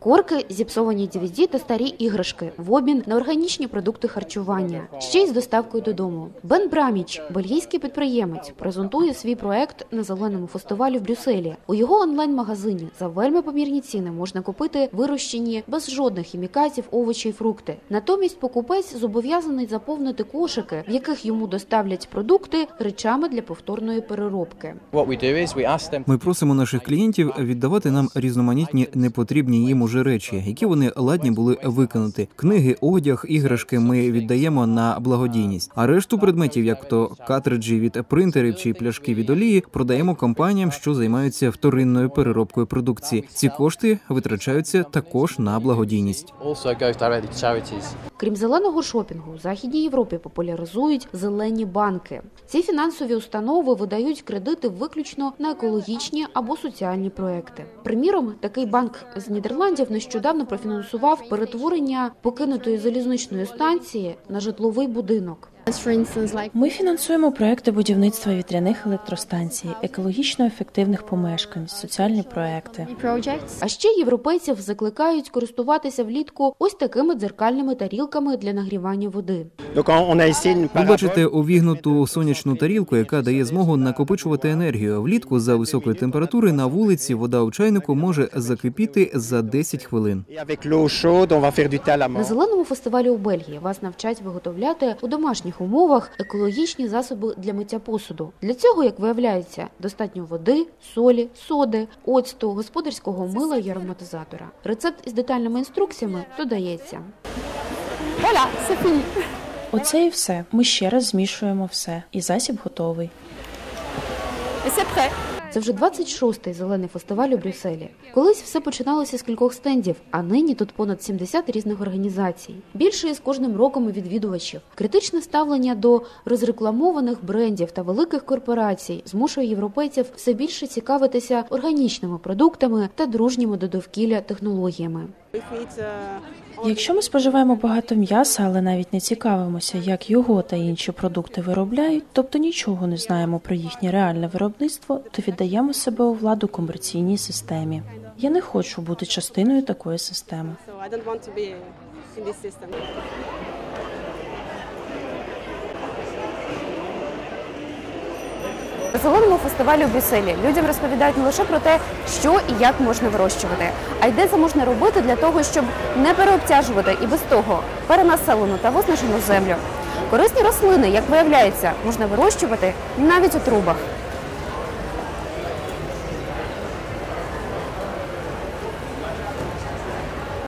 Корки, зіпсовані DVD та старі іграшки в обмін на органічні продукти харчування, ще й з доставкою додому. Бен Браміч, бельгійський підприємець, презентує свій проект на зеленому фестивалі в Брюсселі. У його онлайн-магазині за вельми помірні ціни можна купити вирощені без жодних хімікатів овочі й фрукти. Натомість покупець зобов'язаний заповнити кошики, в яких йому доставлять продукти речами для повторної переробки. What we do is we ask them Ми просимо наших клієнтів віддавати нам різноманітні непотрібні їм уже речі, які вони ладні були викинути. Книги, одяг, іграшки ми віддаємо на благодійність. А решту предметів, як то картриджі від принтерів чи пляшки від олії, продаємо компаніям, що займаються вторинною переробкою продукції. Ці кошти витрачаються також на благодійність. Крім зеленого шопінгу, у Західній Європі популяризують зелені банки. Ці фінансові установи видають кредити виключно на екологічні або соціальні проекти. Приміром, такий банк з Нідерландів нещодавно профінансував перетворення покинутої залізничної станції на житловий будинок. Ми фінансуємо проекти будівництва вітряних електростанцій, екологічно ефективних помешкань, соціальні проекти. А ще європейців закликають користуватися влітку ось такими дзеркальними тарілками для нагрівання води. Ви бачите увігнуту сонячну тарілку, яка дає змогу накопичувати енергію. Влітку за високої температури на вулиці вода у чайнику може закипіти за 10 хвилин. На зеленому фестивалі у Бельгії вас навчать виготовляти у домашніх умовах екологічні засоби для миття посуду. Для цього, як виявляється, достатньо води, солі, соди, оцту, господарського мила і ароматизатора. Рецепт із детальними інструкціями додається. Оце і все. Ми ще раз змішуємо все, і засіб готовий. Це вже 26-й зелений фестиваль у Брюсселі. Колись все починалося з кількох стендів, а нині тут понад 70 різних організацій. Більше з кожним роком і відвідувачів. Критичне ставлення до розрекламованих брендів та великих корпорацій змушує європейців все більше цікавитися органічними продуктами та дружніми до довкілля технологіями. Якщо ми споживаємо багато м'яса, але навіть не цікавимося, як його та інші продукти виробляють, тобто нічого не знаємо про їхнє реальне виробництво, то віддаємо себе у владу комерційній системі. Я не хочу бути частиною такої системи. На зеленому фестивалі у Брюсселі людям розповідають не лише про те, що і як можна вирощувати, а й де це можна робити для того, щоб не переобтяжувати і без того перенаселену та виснажену землю. Корисні рослини, як виявляється, можна вирощувати навіть у трубах.